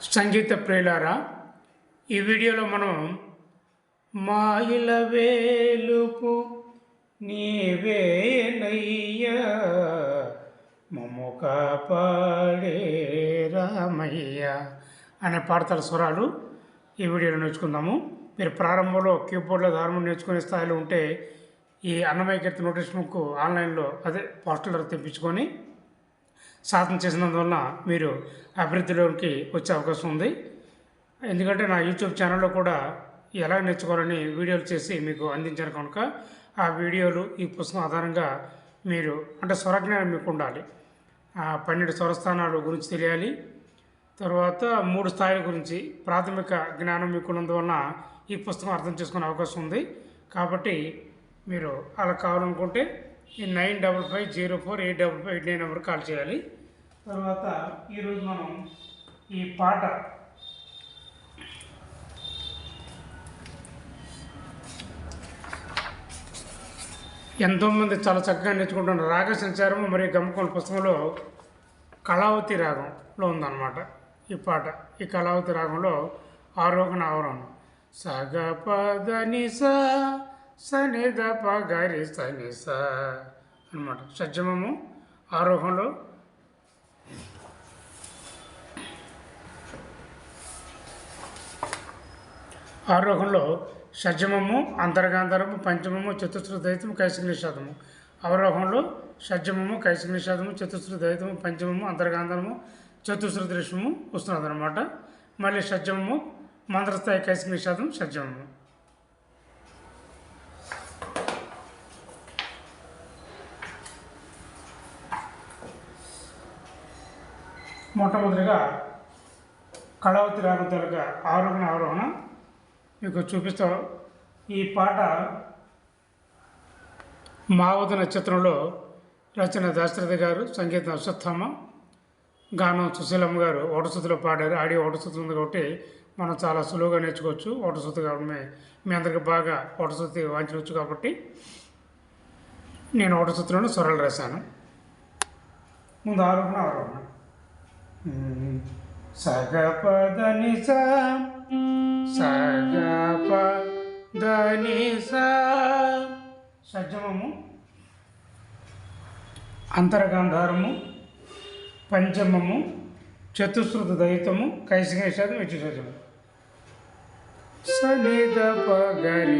సంగీత ప్రియులారా ఈ వీడియోలో మనం మాయిల వేలుపు నీవేనయ్యా మమ్ము కాపాడే రామయ్య అనే పాడతల స్వరాలు ఈ వీడియోలో నేర్చుకుందాము. మీరు ప్రారంభంలో కీబోర్డ్లో హార్మోన్ నేర్చుకునే స్థాయిలో ఉంటే ఈ అన్నమయ్య కీర్తి నోటీస్ బుక్ ఆన్లైన్లో అదే పోస్టల్ తెప్పించుకొని సాధన చేసినందువల్ల మీరు అభివృద్ధిలోకి వచ్చే అవకాశం ఉంది. ఎందుకంటే నా యూట్యూబ్ ఛానల్లో కూడా ఎలా నేర్చుకోవాలని వీడియోలు చేసి మీకు అందించాను కనుక ఆ వీడియోలు ఈ పుస్తకం ఆధారంగా మీరు అంటే స్వరజ్ఞానం మీకు ఉండాలి. ఆ పన్నెండు స్వరస్థానాలు గురించి తెలియాలి. తర్వాత మూడు స్థాయిల గురించి ప్రాథమిక జ్ఞానం మీకు ఉన్నందువలన ఈ పుస్తకం అర్థం చేసుకునే అవకాశం ఉంది. కాబట్టి మీరు అలా కావాలనుకుంటే ఈ nine double five zero four eight double five eight nine number call చేయాలి. తర్వాత ఈరోజు మనం ఈ పాట ఎంతోమంది చాలా చక్కగా నేర్చుకుంటున్నారు రాగ సంచారము మరియు గమ్మకోణ పుస్తకంలో కళావతి రాగంలో ఉందన్నమాట. ఈ పాట ఈ కళావతి రాగంలో ఆరోహణ ఆవరణ. సగ పద నిస సని ద ప గరి సని స అనమాట షడ్జమము ఆరోహణలో ఆరోహంలో షడ్జమము అంతర్గాంధరము పంచమము చతుశ్రు దైతము కైసిక నిషాదము. అవరోహంలో షడ్జమము కైసిక నిషాదము చతుశ్రు దైతము పంచమము అంతర్గాంధరము చతుశ్రు దృశ్యము వస్తున్నది అనమాట మళ్ళీ షడ్జమము మంత్రస్థాయి కైసిక నిషాదం షడ్జమము. మొట్టమొదటిగా కళావతి రాగం తొలగ ఆరోహణ ఆరోహణ మీకు చూపిస్తాం ఈ పాట మావత నక్షత్రంలో రచన దాశరథి గారు సంగీతం అశ్వత్థమ్మ గానం సుశీలమ్మ గారు ఓటసుతిలో పాడారు. ఆడియో ఓటసుతి ఉంది కాబట్టి మనం చాలా సులువుగా నేర్చుకోవచ్చు. ఓటసుతి కాబట్టి మీ- అందరికీ అందరికి బాగా ఓటసుతి వాంచవచ్చు కాబట్టి నేను ఓటసుతులను స్వరాలు రాశాను. ముందు ఆరోహణ ఆరోహణ సగపదని సా సగపద నిస సజ్జమము అంతరగాంధారము పంచమము చతుశ్రుత దయితము కైసికేశాది నిషాదం విచ్చుషజము సనిద పగరి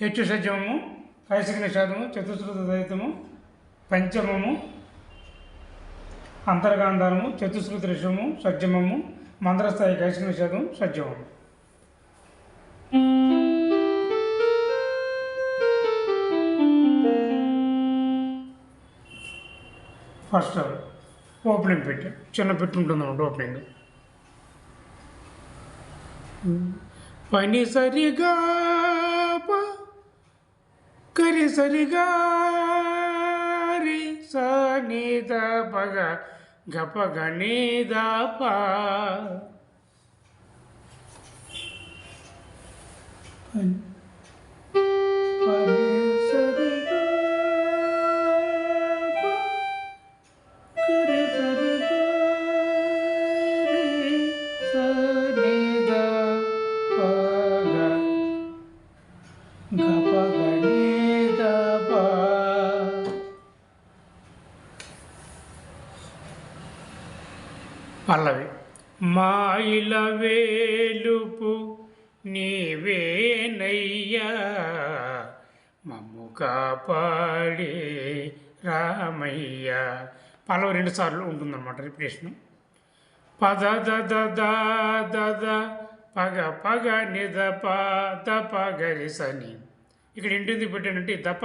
హెచ్చు సజ్జమము కైసిక నిషాదము చతుశ్రుత దయితము పంచమము అంతర్గాంధారము చతుశ్రుత రిషము సజ్జమము మంత్రస్థాయి కైసిక నిషేధం సజ్జమము ఫస్ట్ ఓపెనింగ్ పెట్టి చిన్న పెట్టి ఉంటుంది అన్నమాట ఓపెనింగ్. పని సరిగా కరి సరిగా రి స ని పగ గప గని ద పల్లవి. మాయిల వేలుపు నీవేనయ్యా మమ్ము కాపాడే రామయ్య. పల్లవి రెండు సార్లు ఉంటుందన్నమాట రిపిటేషన్. పద దద దద ద పగ పగ నిద ప ద ప ఇక్కడ ఇంటింది పెట్టానంటే దప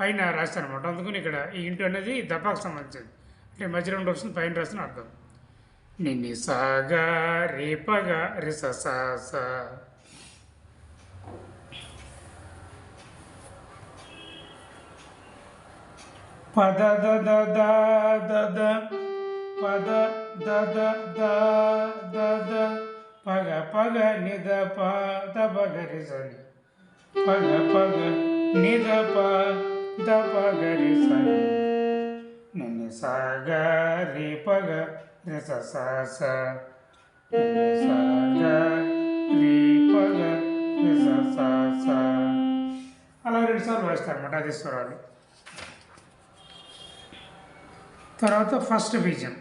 పైన రాస్తాను అనమాట అందుకని ఇక్కడ ఈ ఇంటి అనేది దపాకు సంబంధించింది. అంటే మధ్యలో రెండు వస్తుంది పైన రాసిన అర్థం. నిన్ని సాగా రేపగా రిససాస పద దద దద పద దద దద పగ పగ నిద పద ద పగ రిసని పగ పగ నిద పద ద పగ రిసని నిన్ని సాగ రే పగ రి స స స రి ప గ స స స అలా రెండుసార్లు వేస్తారన్నమాట అది స్వరాలు. తర్వాత ఫస్ట్ బీజం.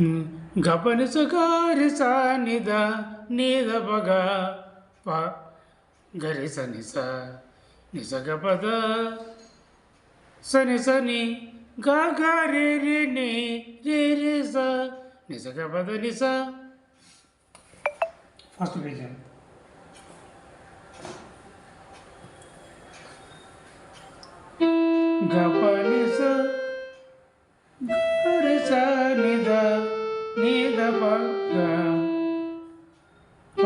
గపని సగారి సా నిద నీద బగ ప గరి స నిస నిస గపద సని సని గా గా రే రే ని రే రే స నిస గపద నిస ఫస్ట్ బీజం గపని స గరి స నిద మీద పక్క ప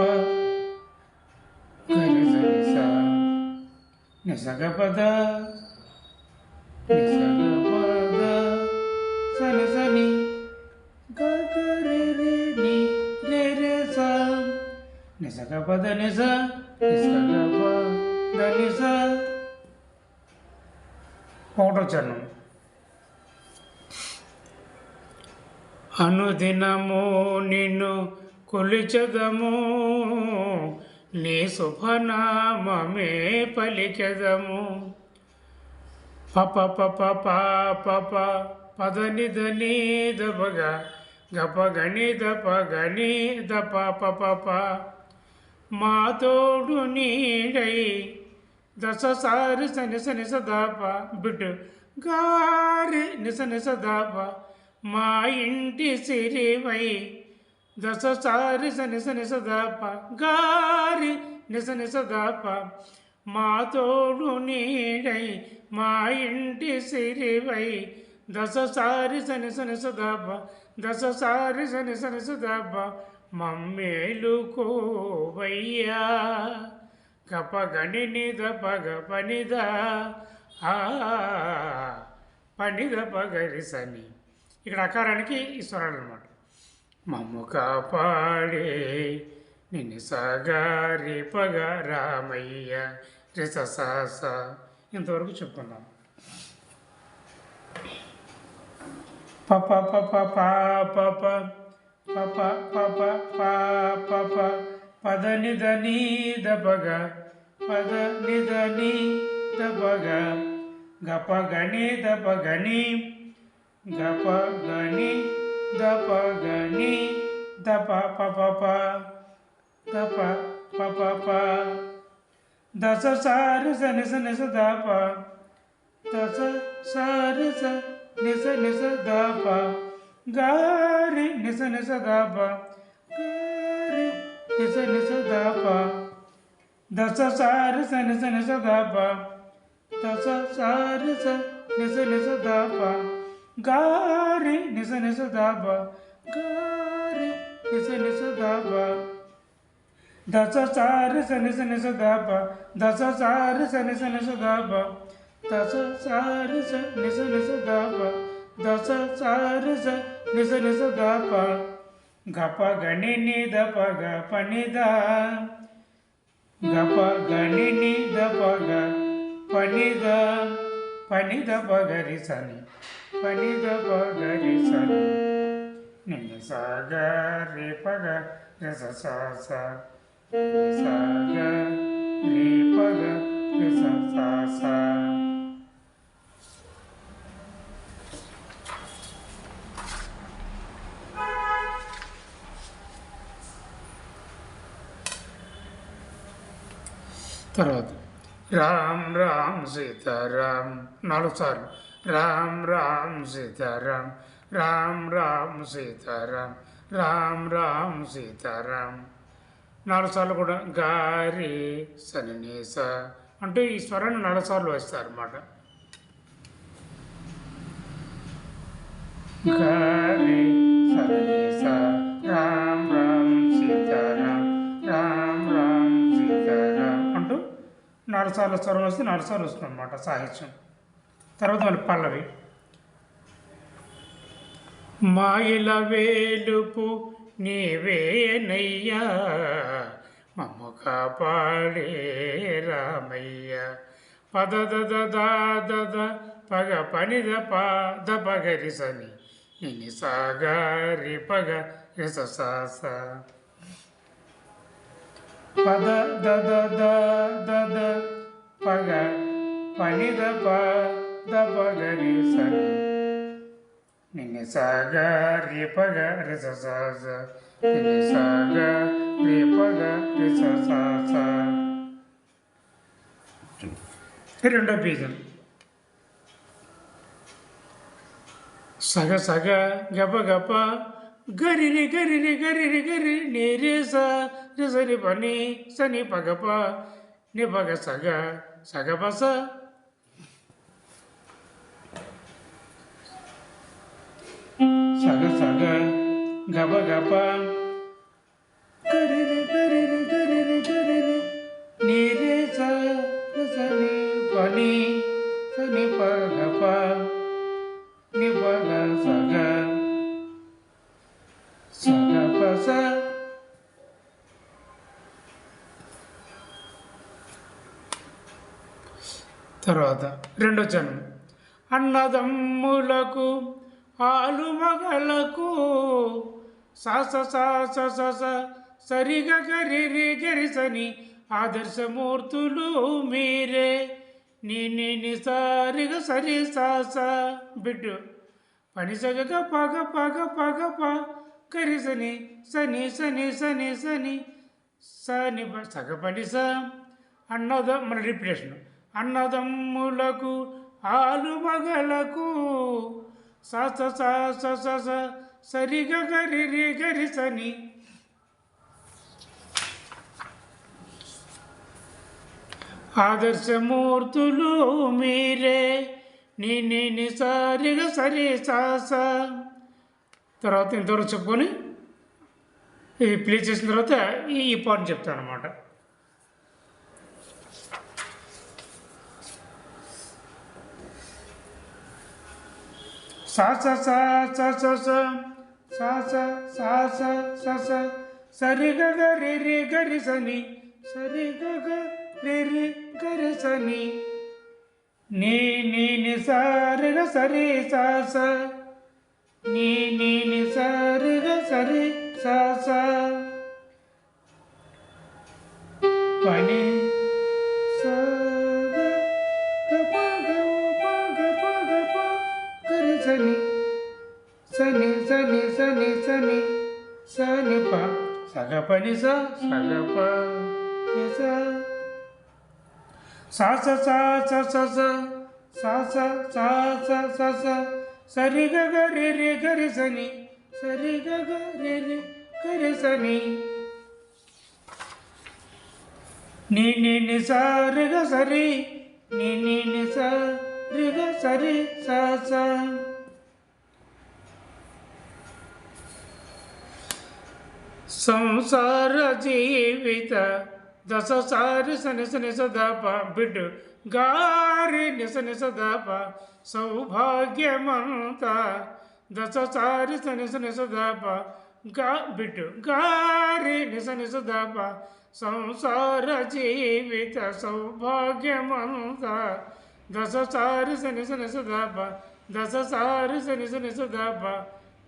గరి స నిస సని సని గ గ రే నిస గపద నిస నిస గపద నిస ఒకటో చరణం. అనుదినము నిన్ను కొలిచెదము. నీ శుభనామమే పలికెదము. పప పప పాప పదని దని దపగ గప గణి దప గణి దప పప మా తోడు నీడై దశ సారి సని సని సదాప. బిడ్డు గారి నిస నిస దాప. మా ఇంటి సిరివై. దశ సారి సని సని గారి నిస నిసదప మా తోడు నీడై మా ఇంటి సిరివై. దశ సారి సని సని సదాప దశ సారి సని సని సదాప మమ్మేలుకోవయ్యా గప నిద పగ పనిద పనిద పగరి సని ఇక్కడ అకారానికి ఈ స్వరాలు అనమాట మమ్ము కాపాడే నిన్ను సాగారి పగ రామయ్య రిస సాస ఇంతవరకు చెప్పుకున్నాం పప పప పా పప పప పాప పా పప పద నిద నీ దపగ పద నిద నీ దపగ గప గణి దప గణి గప గణి దప గణి దప పప ప దప పప ప దశ సారి స నిస నిస దప దశ సారి స నిస నిస దప గారి నిస నిస దప గారి నిస నిస దప దశ సారి స నిస నిస దప దశ సారి స నిస నిస దప గారి నిస నిస దప గారి నిస నిస దప దశ సారి స నిస నిస దప దశ సారి స నిస నిస దప దశ సారి స నిస నిస దప దశ సారి స నిస నిస దప గప గణి ని దప గ పని ద గప గణి ని దప గ పని ద పని దప గరి సని పని దప గరి సని నిన్ను సాగ రే పగ రస సా సా సాగ రే పగ రస సా సా తర్వాత రామ్ రామ్ సీతారాం నాలుగు సార్లు రామ్ రామ్ సీతారాం రామ్ రామ్ సీతారాం రామ్ రామ్ సీతారాం. నాలుగు సార్లు కూడా గారి సనినేస అంటే ఈ స్వరాన్ని నాలుగు సార్లు వేస్తారు అన్నమాట గారి సనినేస రామ్ రామ్ సీతారాం రామ్ రామ్ సీతారాం అంటూ నాలుగు సార్లు స్వరం వస్తే నాలుగు సార్లు వస్తుంది అనమాట సాహిత్యం. తర్వాత మళ్ళీ పల్లవి. మాయిల వేలుపు నీవేనయ్యా మమ్మ కాపాడే రామయ్య. పద దద దా దద పగ పనిద పాద పగరిసని నిని సాగారి పగ రిస సాస. పద దద దా దద పగ పనిద పా పాద పగరిసని నిన్ను సాగా రేపగ రిస సాస నిన్ను సాగా రేపగ రిస సాస రెండో బీజం సగ సగ గప గప గరిరి గరిరి గరిరి గరి నీరే స రిసరి పని సని పగప నిపగ సగ సగ పస గబ గబ. గరిరి గరిరి గరిరి గరిరి నీరే సని పని సని పగ ప ని పగ సగ. సగ స. తర్వాత రెండో చరణం. అన్నదమ్ములకు ఆలు మగలకు సాస సాస సస సరిగ గరి గరిసని ఆదర్శమూర్తులు మీరే. నీ ని సారిగ సరి సాస బిడ్డు. పని సగక పగ పగ పగ ప కరిసని సని సని సని సని సని సగ పని స. అన్నద మన రిపిటేషన్. అన్నదమ్ములకు ఆలు మగలకు సాస సాస సరిగ గరి రి గరి సని ఆదర్శమూర్తులు మీరే నీ నీ ని సరిగ సరి సాస తర్వాత ఇంతవరకు చెప్పుకొని ఇది ప్లే చేసిన తర్వాత ఈ ఈ పాట చెప్తాను అనమాట sa sa sa sa sa sa. Sa sa sa sa sa sa. Sari ga ga re re ga re sa ni. Sari ga ga re re ga re sa ni. Ni ni ni sa re ga sa re sa sa. Ni ni ni sa re ga sa re sa sa. Funny. సని సని సని సని ప సగ పని స సగ ప ని స సా స సా స స స సా స సా స స స సరి గ గ రి రి గ రి సని సరి గ గ రి రి గ రి సని నీ నీ ని స రి గ సరి నీ నీ ని స రి గ సరి స స సంసార జీవిత దశ సారి సని సని సదాప బిడ్డు గారి నిస నిసదప సౌభాగ్యమంత దశ సారి సని సని గా బిడ్డు గారి నిస నిసదప సంసార జీవిత సౌభాగ్యమంత దశ సారి సని సని సనిస నిసదప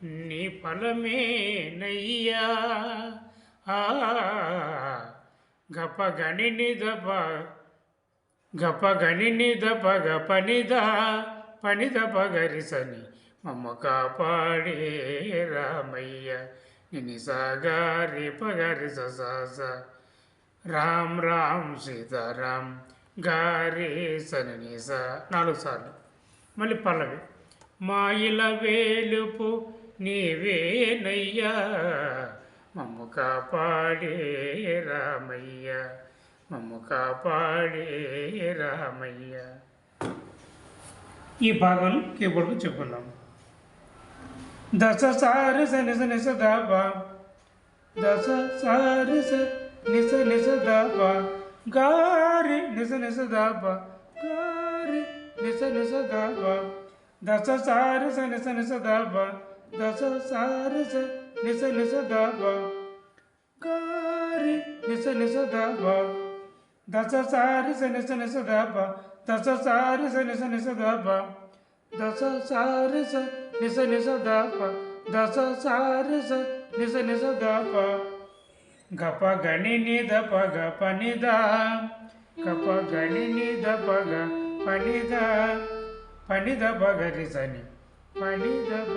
నీ ఫలమే నయ్యా గప గని నిదప గప గని నిదప గపనిద పనిద పగరిసని మమ్మ కాపాడే రామయ్య. నిని సాగారి పగరి సాస. రామ్ రామ్ సీతారాం గారి సని నాలుగు సార్లు. మళ్ళీ పల్లవి. మాయిల వేలుపు నీవేనయ్యా మమ్ము కాపాడే రామయ్య మమ్ము కాపాడే రామయ్య. ఈ భాగం కీబోర్డ్కు చెప్పుకుందాం. దశ సారి స నిస నిస దాప దశ సారి స నిస నిస దాప గారి నిస నిస దాప గారి నిస నిస దాప దశ సారి స నిస నిస దాప దశ సారి స నిస నిస దాప గారి నిస నిస నిస దప దశ సారి స నిస నిస దప దశ సారి స నిస నిస దప దశ సారి స నిస నిస దప దశ సారి స నిస నిస దప గప గని ని దప గ పని ద గప గని ని దప గ పని ద పని దప గరి సని పని దప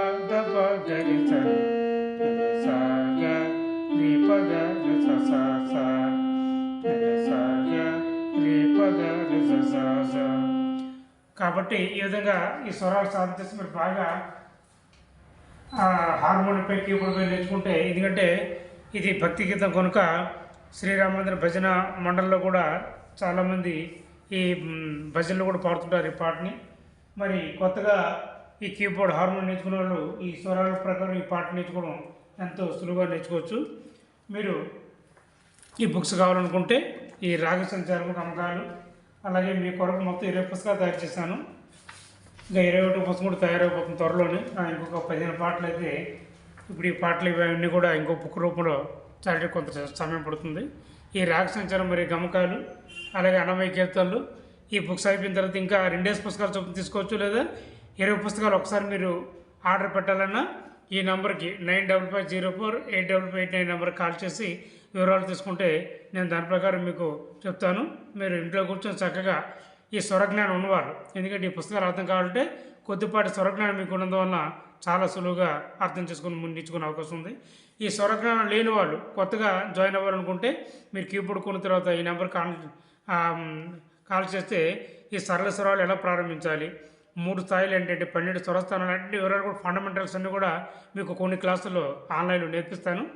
స స కాబట్టి ఈ విధంగా ఈ స్వరాలు సాధన చేసి మీరు బాగా హార్మోనియంపై కీబోర్డ్పై నేర్చుకుంటే ఎందుకంటే ఇది భక్తి గీతం కనుక శ్రీరామందిర భజన మండలిలో కూడా చాలామంది ఈ భజనలు కూడా పాడుతుంటారు ఈ పాటని. మరి కొత్తగా ఈ కీబోర్డ్ హార్మోన్ నేర్చుకున్న వాళ్ళు ఈ స్వరాల ప్రకారం ఈ పాట నేర్చుకోవడం ఎంతో సులువుగా నేర్చుకోవచ్చు. మీరు ఈ బుక్స్ కావాలనుకుంటే ఈ రాగ సంచారము అమ్మకాలు అలాగే మీ కొరకు మొత్తం ఇరవై పుస్తకాలు తయారు చేశాను. ఇంకా ఇరవై ఒకటి పుస్తకం కూడా తయారైపోతుంది త్వరలోనే. నా ఇంకొక పదిహేను పాటలు అయితే ఇప్పుడు ఈ పాటలు ఇవన్నీ కూడా ఇంకో బుక్ రూపంలో చాలా కొంత సమయం పడుతుంది. ఈ రాగ సంచారం మరియు గమకాలు అలాగే అన్నమయ్య కీర్తనలు ఈ బుక్స్ అయిపోయిన తర్వాత ఇంకా రెండేసి పుస్తకాలు చొప్పున తీసుకోవచ్చు లేదా ఇరవై పుస్తకాలు ఒకసారి మీరు ఆర్డర్ పెట్టాలన్నా ఈ నెంబర్కి nine double five zero four eight double five eight nine నెంబర్కి కాల్ చేసి వివరాలు తీసుకుంటే నేను దాని ప్రకారం మీకు చెప్తాను. మీరు ఇంట్లో కూర్చొని చక్కగా ఈ స్వరజ్ఞానం ఉన్నవారు. ఎందుకంటే ఈ పుస్తకాలు అర్థం కావాలంటే కొద్దిపాటి స్వరజ్ఞానం మీకు ఉన్నందువలన చాలా సులువుగా అర్థం చేసుకుని ముందుకునే అవకాశం ఉంది. ఈ స్వరజ్ఞానం లేని వాళ్ళు కొత్తగా జాయిన్ అవ్వాలనుకుంటే మీరు కీబోర్డ్ కొన్న తర్వాత ఈ నెంబర్ కాల్ కాల్ చేస్తే ఈ సరళ స్వరాలు ఎలా ప్రారంభించాలి? మూడు స్థాయిలు ఏంటంటే పన్నెండు స్వరస్థానాలు అంటే వివరాలు కూడా ఫండమెంటల్స్ అన్నీ కూడా మీకు కొన్ని క్లాసుల్లో ఆన్లైన్లో నేర్పిస్తాను.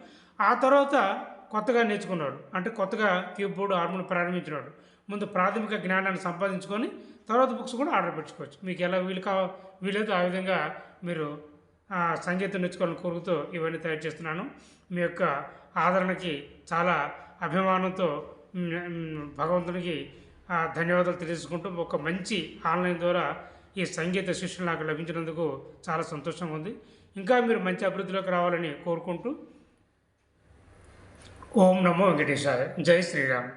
ఆ తర్వాత కొత్తగా నేర్చుకున్నాడు. అంటే కొత్తగా కీబోర్డ్ హార్మోన్ ప్రారంభించినాడు. ముందు ప్రాథమిక జ్ఞానాన్ని సంపాదించుకొని తర్వాత బుక్స్ కూడా ఆర్డర్ పెట్టుకోవచ్చు. మీకు ఎలా వీలు కా వీలైతే ఆ విధంగా మీరు సంగీతం నేర్చుకోవాలని కోరుకుతూ ఇవన్నీ తయారు చేస్తున్నాను. మీ యొక్క ఆదరణకి చాలా అభిమానంతో భగవంతునికి ధన్యవాదాలు తెలుసుకుంటూ ఒక మంచి ఆన్లైన్ ద్వారా ఈ సంగీత శిక్షణ నాకు లభించినందుకు చాలా సంతోషంగా ఉంది. ఇంకా మీరు మంచి అభివృద్ధిలోకి రావాలని కోరుకుంటూ ఓం నమో వెంకటేశాయ జై శ్రీరామ్